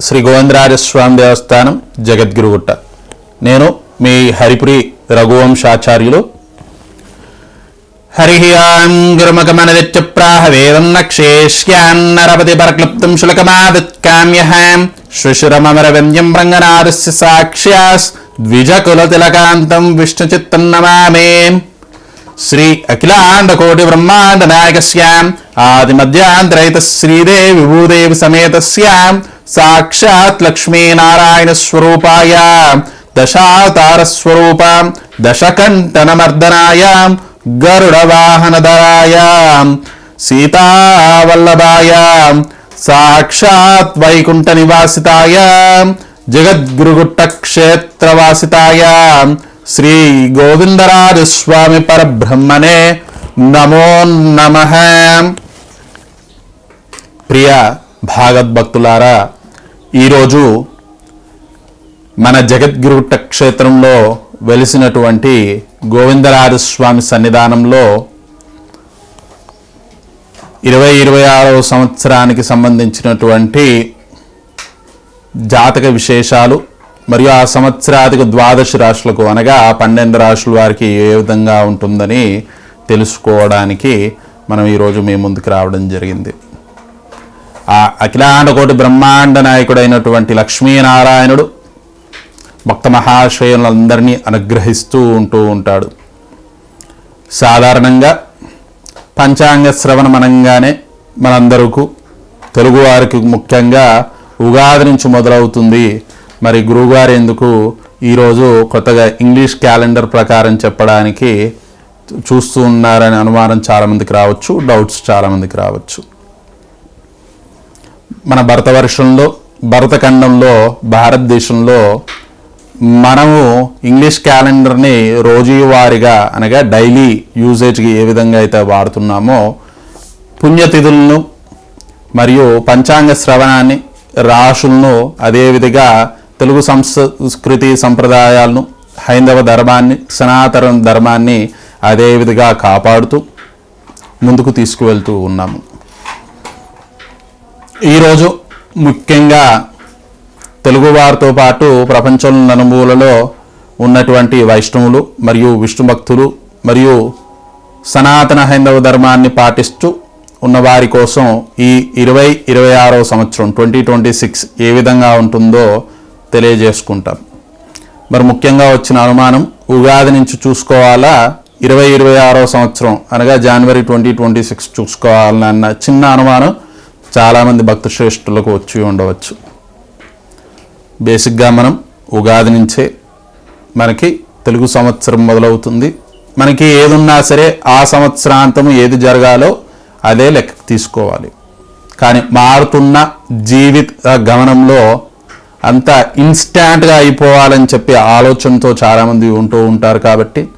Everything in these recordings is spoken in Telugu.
శ్రీ గోవిందరాజస్వామి దేవస్థానం జగద్గురుగుట్ట. నేను మీ హరిపురి రఘువంశాచార్యులు. హరి ఆం గురుమకమనదిత్యప్రాహ వేదం నక్షేష్యాన్నరపతి పరక్లుప్తం శులకమాదిత్కామ్యహాం. శ్రుశురమరవ్యంజం రంగనాథస్య సాక్ష్యాస్. ద్విజకులతిలకాంతం విష్ణుచిత్తం నమామే. శ్రీ అఖిలాండ కోటి బ్రహ్మాండ నాయకస్యాం ఆది మధ్యాంతరైత శ్రీదేవి విభూదేవి సమేతస్యాం సాక్షాత్ లక్ష్మీనారాయణ స్వరూపాయ దశావతార స్వరూపాం దశకంఠనమర్దనాయ గరుడ వాహనధరాయ సీతావల్లభాయ సాక్షాత్ వైకుంఠ నివాసితాయ జగద్గురుగుట్ట క్షేత్రవాసితాయ శ్రీ గోవిందరాజస్వామి పరబ్రహ్మనే నమో నమ. ప్రియ భాగవద్భక్తులారా ఈరోజు మన జగద్గురుట్ట క్షేత్రంలో వెలిసినటువంటి గోవిందరాజస్వామి సన్నిధానంలో ఇరవై ఇరవై ఆరవ సంవత్సరానికి సంబంధించినటువంటి జాతక విశేషాలు మరియు ఆ సంవత్సరాధిక ద్వాదశ రాశులకు అనగా పన్నెండు రాశుల వారికి ఏ విధంగా ఉంటుందని తెలుసుకోవడానికి మనం ఈరోజు మీ ముందుకు రావడం జరిగింది. ఆ అఖిలాండకోటి బ్రహ్మాండ నాయకుడైనటువంటి లక్ష్మీనారాయణుడు భక్త మహాశ్రయులందరినీ అనుగ్రహిస్తూ ఉంటూ ఉంటాడు. సాధారణంగా పంచాంగ శ్రవణం అనగానే మనందరకు తెలుగువారికి ముఖ్యంగా ఉగాది నుంచి మొదలవుతుంది మరి గురువుగారు ఎందుకు ఈరోజు కొత్తగా ఇంగ్లీష్ క్యాలెండర్ ప్రకారం చెప్పడానికి చూస్తూ ఉన్నారనే అనుమానం చాలామందికి రావచ్చు డౌట్స్ చాలామందికి రావచ్చు. మన భరత వర్షంలో భరతఖండంలో భారతదేశంలో మనము ఇంగ్లీష్ క్యాలెండర్ని రోజువారీగా అనగా డైలీ యూజేజ్కి ఏ విధంగా అయితే వాడుతున్నామో పుణ్యతిథులను మరియు పంచాంగ శ్రవణాన్ని రాశులను అదేవిధంగా తెలుగు సంస్కృతి సంప్రదాయాలను హైందవ ధర్మాన్ని సనాతన ధర్మాన్ని అదేవిధంగా కాపాడుతూ ముందుకు తీసుకువెళ్తూ ఉన్నాము. ఈరోజు ముఖ్యంగా తెలుగువారితో పాటు ప్రపంచం నలుమూలలో ఉన్నటువంటి వైష్ణవులు మరియు విష్ణు భక్తులు మరియు సనాతన హైందవ ధర్మాన్ని పాటిస్తూ ఉన్నవారి కోసం ఈ ఇరవై ఇరవై ఆరో సంవత్సరం ట్వంటీ ట్వంటీ సిక్స్ ఏ విధంగా ఉంటుందో తెలియజేసుకుంటాం. మరి ముఖ్యంగా వచ్చిన అనుమానం ఉగాది నుంచి చూసుకోవాలా? ఇరవై ఇరవై ఆరో సంవత్సరం అనగా జనవరి ట్వంటీ ట్వంటీ సిక్స్ చూసుకోవాలన్న చిన్న అనుమానం చాలామంది భక్త శ్రేష్ఠులకు వచ్చి ఉండవచ్చు. బేసిక్గా మనం ఉగాది నుంచే మనకి తెలుగు సంవత్సరం మొదలవుతుంది. మనకి ఏదున్నా సరే ఆ సంవత్సరాంతం ఏది జరగాలో అదే లెక్క తీసుకోవాలి. కానీ మారుతున్న జీవిత గమనంలో అంత ఇన్స్టాంట్గా అయిపోవాలని చెప్పి ఆలోచనతో చాలామంది ఉంటూ ఉంటారు కాబట్టి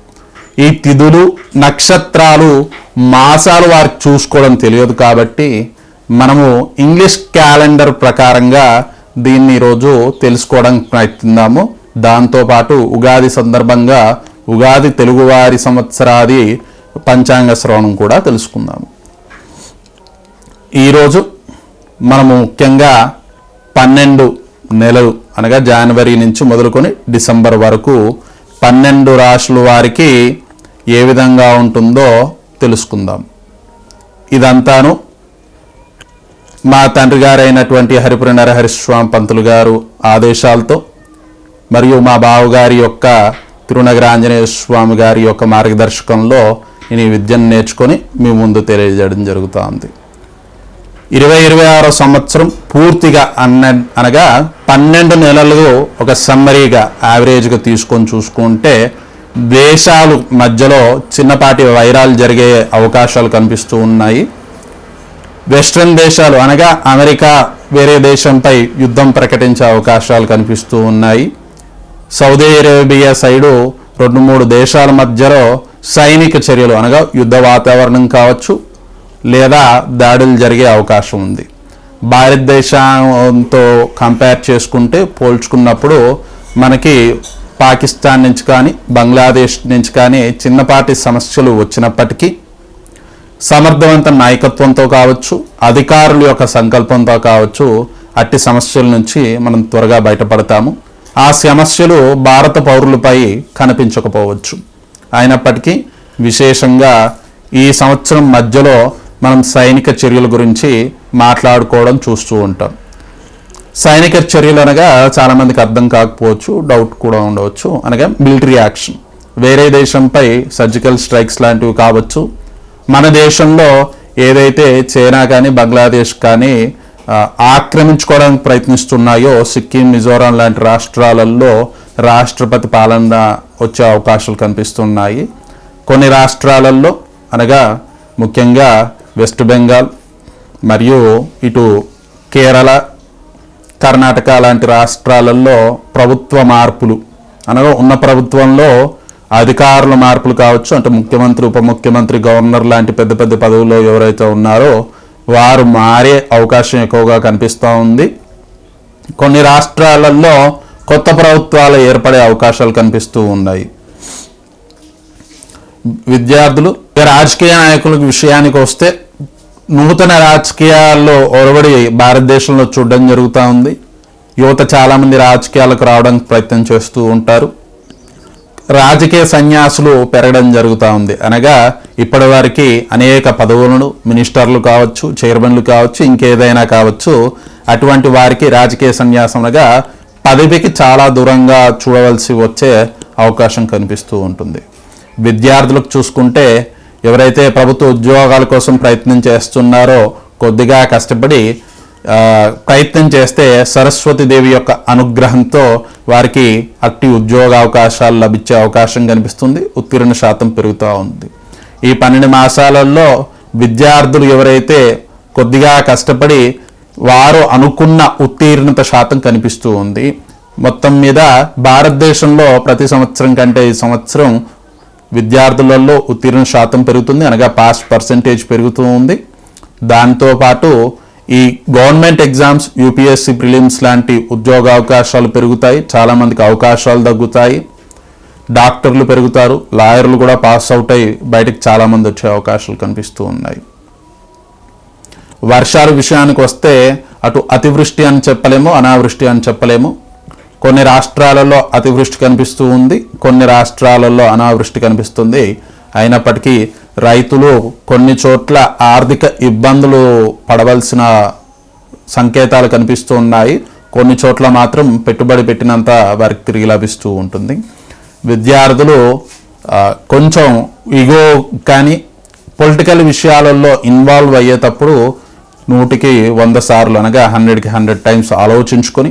ఈ తిథులు నక్షత్రాలు మాసాలు వారికి చూసుకోవడం తెలియదు కాబట్టి మనము ఇంగ్లీష్ క్యాలెండర్ ప్రకారంగా దీన్ని ఈరోజు తెలుసుకోవడానికి ప్రయత్నిద్దాము. దాంతోపాటు ఉగాది సందర్భంగా ఉగాది తెలుగువారి సంవత్సరాది పంచాంగ శ్రవణం కూడా తెలుసుకుందాము. ఈరోజు మనము ముఖ్యంగా పన్నెండు నెలలు అనగా జనవరి నుంచి మొదలుకొని డిసెంబర్ వరకు పన్నెండు రాశుల వారికి ఏ విధంగా ఉంటుందో తెలుసుకుందాం. ఇదంతాను మా తండ్రి గారైనటువంటి హరిపురి నరహరిస్వామి పంతులు గారు ఆదేశాలతో మరియు మా బావగారి యొక్క తిరునగర ఆంజనేయ స్వామి గారి యొక్క మార్గదర్శకంలో నేను ఈ విద్యను నేర్చుకొని మీ ముందు తెలియజేయడం జరుగుతోంది. ఇరవై ఇరవై ఆరో సంవత్సరం పూర్తిగా అన్న అనగా పన్నెండు నెలలు ఒక సమ్మరీగా యావరేజ్గా తీసుకొని చూసుకుంటే దేశాలు మధ్యలో చిన్నపాటి వైరాలు జరిగే అవకాశాలు కనిపిస్తూ ఉన్నాయి. వెస్ట్రన్ దేశాలు అనగా అమెరికా వేరే దేశంపై యుద్ధం ప్రకటించే అవకాశాలు కనిపిస్తూ ఉన్నాయి. సౌదీ అరేబియా సైడు రెండు మూడు దేశాల మధ్యలో సైనిక చర్యలు అనగా యుద్ధ వాతావరణం కావచ్చు లేదా దాడులు జరిగే అవకాశం ఉంది. భారతదేశంతో కంపేర్ చేసుకుంటే పోల్చుకున్నప్పుడు మనకి పాకిస్తాన్ నుంచి కానీ బంగ్లాదేశ్ నుంచి కానీ చిన్నపాటి సమస్యలు వచ్చినప్పటికీ సమర్థవంత నాయకత్వంతో కావచ్చు అధికారుల యొక్క సంకల్పంతో కావచ్చు అట్టి సమస్యల నుంచి మనం త్వరగా బయటపడతాము. ఆ సమస్యలు భారత పౌరులపై కనిపించకపోవచ్చు. అయినప్పటికీ విశేషంగా ఈ సంవత్సరం మధ్యలో మనం సైనిక చర్యల గురించి మాట్లాడుకోవడం చూస్తూ ఉంటాం. సైనిక చర్యలు అనగా చాలామందికి అర్థం కాకపోవచ్చు డౌట్ కూడా ఉండవచ్చు. అనగా మిలిటరీ యాక్షన్ వేరే దేశంపై సర్జికల్ స్ట్రైక్స్ లాంటివి కావచ్చు. మన దేశంలో ఏదైతే చైనా కానీ బంగ్లాదేశ్ కానీ ఆక్రమించుకోవడానికి ప్రయత్నిస్తున్నాయో సిక్కిం మిజోరాం లాంటి రాష్ట్రాలలో రాష్ట్రపతి పాలన వచ్చే అవకాశాలు కనిపిస్తున్నాయి. కొన్ని రాష్ట్రాలలో అనగా ముఖ్యంగా వెస్ట్ బెంగాల్ మరియు ఇటు కేరళ కర్ణాటక లాంటి రాష్ట్రాలలో ప్రభుత్వ మార్పులు. అనగా ఉన్న ప్రభుత్వంలో అధికారుల మార్పులు కావచ్చు అంటే ముఖ్యమంత్రి ఉప ముఖ్యమంత్రి గవర్నర్ లాంటి పెద్ద పెద్ద పదవుల్లో ఎవరైతే ఉన్నారో వారు మారే అవకాశం ఎక్కువగా కనిపిస్తూ ఉంది. కొన్ని రాష్ట్రాలలో కొత్త ప్రభుత్వాలు ఏర్పడే అవకాశాలు కనిపిస్తూ ఉన్నాయి. విద్యార్థులు రాజకీయ నాయకుల విషయానికి వస్తే నూతన రాజకీయాల్లో ఒరవడి భారతదేశంలో చూడడం జరుగుతూ ఉంది. యువత చాలామంది రాజకీయాలకు రావడానికి ప్రయత్నం చేస్తూ ఉంటారు. రాజకీయ సన్యాసులు పెరగడం జరుగుతూ ఉంది. అనగా ఇప్పటి వారికి అనేక పదవులను మినిస్టర్లు కావచ్చు చైర్మన్లు కావచ్చు ఇంకేదైనా కావచ్చు అటువంటి వారికి రాజకీయ సన్యాసం పదవికి చాలా దూరంగా చూడవలసి వచ్చే అవకాశం కనిపిస్తూ ఉంటుంది. విద్యార్థులకు చూసుకుంటే ఎవరైతే ప్రభుత్వ ఉద్యోగాల కోసం ప్రయత్నం చేస్తున్నారో కొద్దిగా కష్టపడి ప్రయత్నం చేస్తే సరస్వతి దేవి యొక్క అనుగ్రహంతో వారికి అట్టి ఉద్యోగ అవకాశాలు లభించే అవకాశం కనిపిస్తుంది. ఉత్తీర్ణ శాతం పెరుగుతూ ఉంది. ఈ పన్నెండు మాసాలలో విద్యార్థులు ఎవరైతే కొద్దిగా కష్టపడి వారు అనుకున్న ఉత్తీర్ణత శాతం కనిపిస్తూ ఉంది. మొత్తం మీద భారతదేశంలో ప్రతి సంవత్సరం కంటే ఈ సంవత్సరం విద్యార్థులలో ఉత్తీర్ణ శాతం పెరుగుతుంది అనగా పాస్ పర్సంటేజ్ పెరుగుతూ ఉంది. దాంతోపాటు ఈ గవర్నమెంట్ ఎగ్జామ్స్ యూపీఎస్సీ ప్రిలిమ్స్ లాంటి ఉద్యోగ అవకాశాలు పెరుగుతాయి చాలామందికి అవకాశాలు తగ్గుతాయి. డాక్టర్లు పెరుగుతారు లాయర్లు కూడా పాస్ అవుట్ అయ్యి బయటకు చాలామంది వచ్చే అవకాశాలు కనిపిస్తూ ఉన్నాయి. వర్షాల విషయానికి వస్తే అటు అతివృష్టి అని చెప్పలేము అనావృష్టి అని చెప్పలేము. కొన్ని రాష్ట్రాలలో అతివృష్టి కనిపిస్తూ ఉంది కొన్ని రాష్ట్రాలలో అనావృష్టి కనిపిస్తుంది. అయినప్పటికీ రైతులు కొన్ని చోట్ల ఆర్థిక ఇబ్బందులు పడవలసిన సంకేతాలు కనిపిస్తూ ఉన్నాయి. కొన్ని చోట్ల మాత్రం పెట్టుబడి పెట్టినంత వారికి తిరిగి లభిస్తూ ఉంటుంది. విద్యార్థులు కొంచెం ఇగో కానీ పొలిటికల్ విషయాలలో ఇన్వాల్వ్ అయ్యేటప్పుడు నూటికి వంద సార్లు అనగా హండ్రెడ్కి హండ్రెడ్ టైమ్స్ ఆలోచించుకొని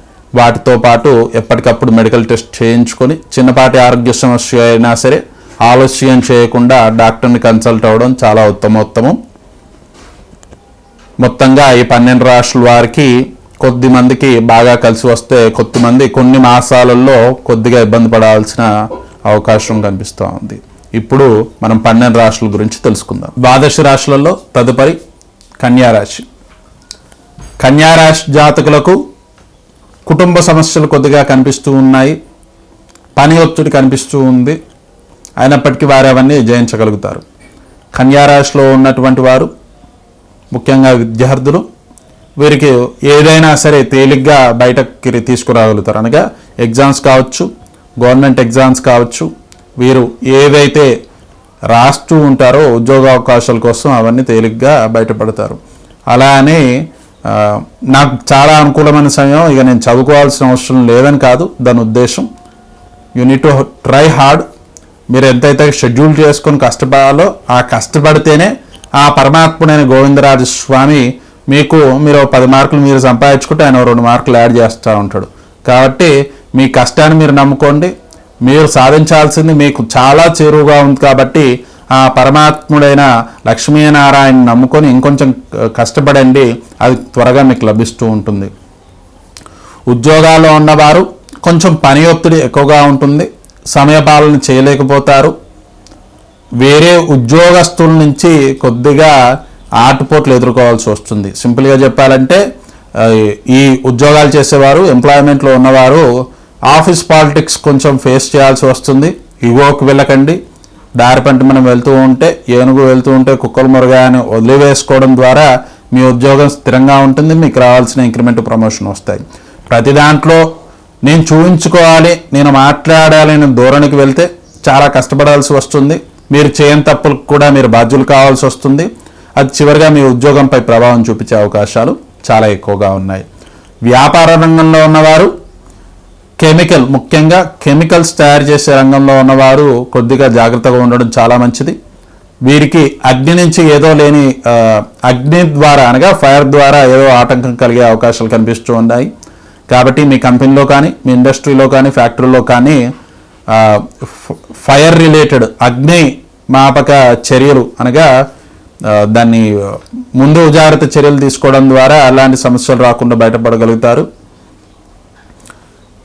వాటితో పాటు ఎప్పటికప్పుడు మెడికల్ టెస్ట్ చేయించుకొని చిన్నపాటి ఆరోగ్య సమస్య అయినా సరే ఆలస్యం చేయకుండా డాక్టర్ని కన్సల్ట్ అవ్వడం చాలా ఉత్తమోత్తమం. మొత్తంగా ఈ పన్నెండు రాష్ట్రాల వారికి కొద్ది మందికి బాగా కలిసి వస్తే కొద్దిమంది కొన్ని మాసాలలో కొద్దిగా ఇబ్బంది పడాల్సిన అవకాశం కనిపిస్తూ ఉంది. ఇప్పుడు మనం పన్నెండు రాశుల గురించి తెలుసుకుందాం. ద్వాదశ రాశులలో తదుపరి కన్యారాశి కన్యారాశి జాతకులకు కుటుంబ సమస్యలు కొద్దిగా కనిపిస్తూ ఉన్నాయి. పని ఒత్తిడి కనిపిస్తూ ఉంది. అయినప్పటికీ వారు అవన్నీ జయించగలుగుతారు. కన్యారాశిలో ఉన్నటువంటి వారు ముఖ్యంగా విద్యార్థులు వీరికి ఏదైనా సరే తేలిగ్గా బయటకి తీసుకురాగలుగుతారు. అనగా ఎగ్జామ్స్ కావచ్చు గవర్నమెంట్ ఎగ్జామ్స్ కావచ్చు వీరు ఏవైతే రాస్తూ ఉంటారో ఉద్యోగ అవకాశాల కోసం అవన్నీ తేలిగ్గా బయటపడతారు. అలా అని నాకు చాలా అనుకూలమైన సమయం. ఇక నేను చదువుకోవాల్సిన అవసరం లేదని కాదు. దాని ఉద్దేశం you need to try hard మీరు ఎంతైతే షెడ్యూల్ చేసుకొని కష్టపడాలో ఆ కష్టపడితేనే ఆ పరమాత్ముడైన గోవిందరాజ స్వామి మీకు మీరు పది మార్కులు మీరు సంపాదించుకుంటే ఆయన రెండు మార్కులు యాడ్ చేస్తూ ఉంటాడు. కాబట్టి మీ కష్టాన్ని మీరు నమ్ముకోండి. మీరు సాధించాల్సింది మీకు చాలా చేరువుగా ఉంది కాబట్టి ఆ పరమాత్ముడైన లక్ష్మీనారాయణ నమ్ముకొని ఇంకొంచెం కష్టపడండి అది త్వరగా మీకు లభిస్తూ ఉంటుంది. ఉద్యోగాల్లో ఉన్నవారు కొంచెం పని ఒత్తిడి ఎక్కువగా ఉంటుంది సమయపాలన చేయలేకపోతారు. వేరే ఉద్యోగస్తుల నుంచి కొద్దిగా ఆటుపోట్లు ఎదుర్కోవాల్సి వస్తుంది. సింపుల్గా చెప్పాలంటే ఈ ఉద్యోగాలు చేసేవారు ఎంప్లాయ్మెంట్లో ఉన్నవారు ఆఫీస్ పాలిటిక్స్ కొంచెం ఫేస్ చేయాల్సి వస్తుంది. ఇగోకి వెళ్ళకండి. దారి పంట మనం వెళ్తూ ఉంటే ఏనుగు వెళ్తూ ఉంటే కుక్కలు మురగాయని వదిలివేసుకోవడం ద్వారా మీ ఉద్యోగం స్థిరంగా ఉంటుంది మీకు రావాల్సిన ఇంక్రిమెంట్ ప్రమోషన్ వస్తాయి. ప్రతి దాంట్లో నేను చూపించుకోవాలి నేను మాట్లాడాలి నేను దూరానికి వెళ్తే చాలా కష్టపడాల్సి వస్తుంది. మీరు చేయని తప్పులకు కూడా మీరు బాధ్యులు కావాల్సి వస్తుంది. అది చివరిగా మీ ఉద్యోగంపై ప్రభావం చూపించే అవకాశాలు చాలా ఎక్కువగా ఉన్నాయి. వ్యాపార రంగంలో ఉన్నవారు కెమికల్ ముఖ్యంగా కెమికల్స్ తయారు చేసే రంగంలో ఉన్నవారు కొద్దిగా జాగ్రత్తగా ఉండడం చాలా మంచిది. వీరికి అగ్ని నుంచి ఏదో లేని అగ్ని ద్వారా అనగా ఫైర్ ద్వారా ఏదో ఆటంకం కలిగే అవకాశాలు కనిపిస్తూ ఉన్నాయి. కాబట్టి మీ కంపెనీలో కానీ మీ ఇండస్ట్రీలో కానీ ఫ్యాక్టరీలో కానీ ఫైర్ రిలేటెడ్ అగ్ని మాపక చర్యలు అనగా దాన్ని ముందు జాగ్రత్త చర్యలు తీసుకోవడం ద్వారా అలాంటి సమస్యలు రాకుండా బయటపడగలుగుతారు.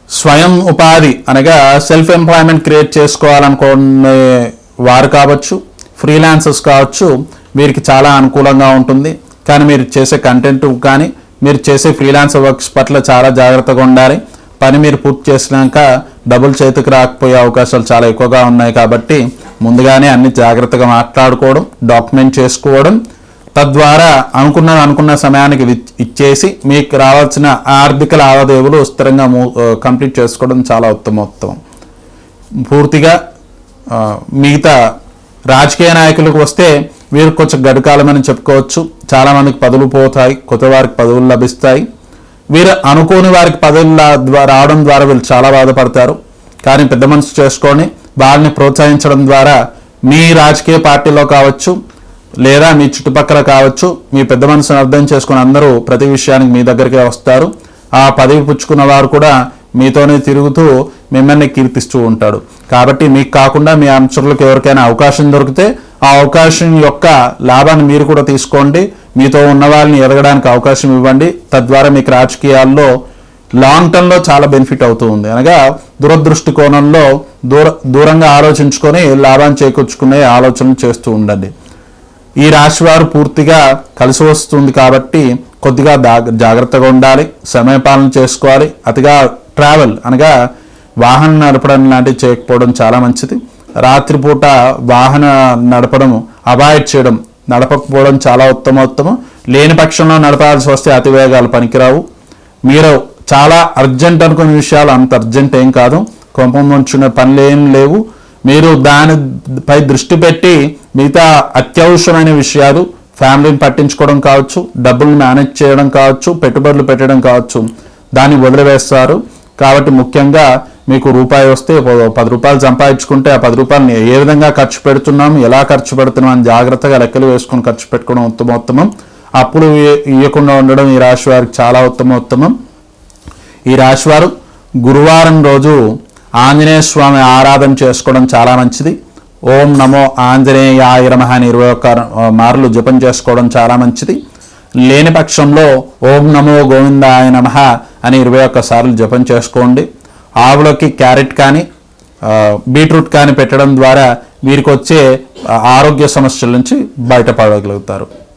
స్వయం ఉపాధి అనగా సెల్ఫ్ ఎంప్లాయ్మెంట్ క్రియేట్ చేసుకోవాలనుకునే వారు కావచ్చు ఫ్రీలాన్సర్స్ కావచ్చు వీరికి చాలా అనుకూలంగా ఉంటుంది. కానీ మీరు చేసే కంటెంట్ కానీ మీరు చేసే ఫ్రీలాన్స్ వర్క్స్ పట్ల చాలా జాగ్రత్తగా ఉండాలి. పని మీరు పూర్తి చేసినాక డబుల్ చేతికి రాకపోయే అవకాశాలు చాలా ఎక్కువగా ఉన్నాయి కాబట్టి ముందుగానే అన్ని జాగ్రత్తగా మాట్లాడుకోవడం డాక్యుమెంట్ చేసుకోవడం తద్వారా అనుకున్న అనుకున్న సమయానికి ఇచ్చేసి మీకు రావాల్సిన ఆర్థిక లావాదేవీలు స్థిరంగా కంప్లీట్ చేసుకోవడం చాలా ఉత్తమోత్తమం. పూర్తిగా మిగతా రాజకీయ నాయకులకు వస్తే వీరు కొంచెం గడుకాలమని చెప్పుకోవచ్చు. చాలా మందికి పదవులు పోతాయి కొత్త వారికి పదవులు లభిస్తాయి. వీరు అనుకోని వారికి పదవులు రావడం ద్వారా వీళ్ళు చాలా బాధపడతారు. కానీ పెద్ద మనసు చేసుకొని వారిని ప్రోత్సహించడం ద్వారా మీ రాజకీయ పార్టీలో కావచ్చు లేదా మీ చుట్టుపక్కల కావచ్చు మీ పెద్ద మనసును అర్థం చేసుకుని అందరూ ప్రతి విషయానికి మీ దగ్గరికి వస్తారు. ఆ పదవి పుచ్చుకున్న వారు కూడా మీతోనే తిరుగుతూ మిమ్మల్ని కీర్తిస్తూ ఉంటాడు కాబట్టి మీకు కాకుండా మీ అనుచరులకు ఎవరికైనా అవకాశం దొరికితే ఆ అవకాశం యొక్క లాభాన్ని మీరు కూడా తీసుకోండి. మీతో ఉన్న వాళ్ళని ఎదగడానికి అవకాశం ఇవ్వండి. తద్వారా మీకు రాజకీయాల్లో లాంగ్ టర్మ్లో చాలా బెనిఫిట్ అవుతూ ఉంది. అనగా దురదృష్టి కోణంలో దూర దూరంగా ఆలోచించుకొని లాభాన్ని చేకూర్చుకునే ఆలోచనలు చేస్తూ ఉండండి. ఈ రాశి వారు పూర్తిగా కలిసి వస్తుంది కాబట్టి కొద్దిగా జాగ్రత్తగా ఉండాలి సమయపాలన చేసుకోవాలి. అతిగా ట్రావెల్ అనగా వాహనం నడపడం లాంటివి చేయకపోవడం చాలా మంచిది. రాత్రిపూట వాహన నడపడం అవాయిడ్ చేయడం నడపకపోవడం చాలా ఉత్తమోత్తమం. లేని పక్షంలో నడపాల్సి వస్తే అతివేగాలు పనికిరావు. మీరు చాలా అర్జెంట్ అనుకునే విషయాలు అంత అర్జెంట్ ఏం కాదు. కోపం ఉంచుకునే పనులు ఏం లేవు. మీరు దానిపై దృష్టి పెట్టి మిగతా అత్యవసరమైన విషయాలు ఫ్యామిలీని పట్టించుకోవడం కావచ్చు డబ్బులు మేనేజ్ చేయడం కావచ్చు పెట్టుబడులు పెట్టడం కావచ్చు దాన్ని వదిలివేస్తారు. కాబట్టి ముఖ్యంగా మీకు రూపాయి వస్తే పది రూపాయలు సంపాదించుకుంటే ఆ పది రూపాయలని ఏ విధంగా ఖర్చు పెడుతున్నాం ఎలా ఖర్చు పెడుతున్నాం అని జాగ్రత్తగా లెక్కలు వేసుకొని ఖర్చు పెట్టుకోవడం ఉత్తమోత్తమం. అప్పులు ఇవ్వకుండా ఉండడం ఈ రాశి వారికి చాలా ఉత్తమోత్తమం. ఈ రాశివారు గురువారం రోజు ఆంజనేయ స్వామి ఆరాధన చేసుకోవడం చాలా మంచిది. ఓం నమో ఆంజనేయ ఆయురమహ అని ఇరవై ఒక్క మార్లు జపం చేసుకోవడం చాలా మంచిది. లేని పక్షంలో ఓం నమో గోవిందాయ నమః అని ఇరవై ఒక్క సార్లు జపం చేసుకోండి. ఆవులకి క్యారెట్ కానీ బీట్రూట్ కానీ పెట్టడం ద్వారా వీరికి వచ్చే ఆరోగ్య సమస్యల నుంచి బయటపడగలుగుతారు.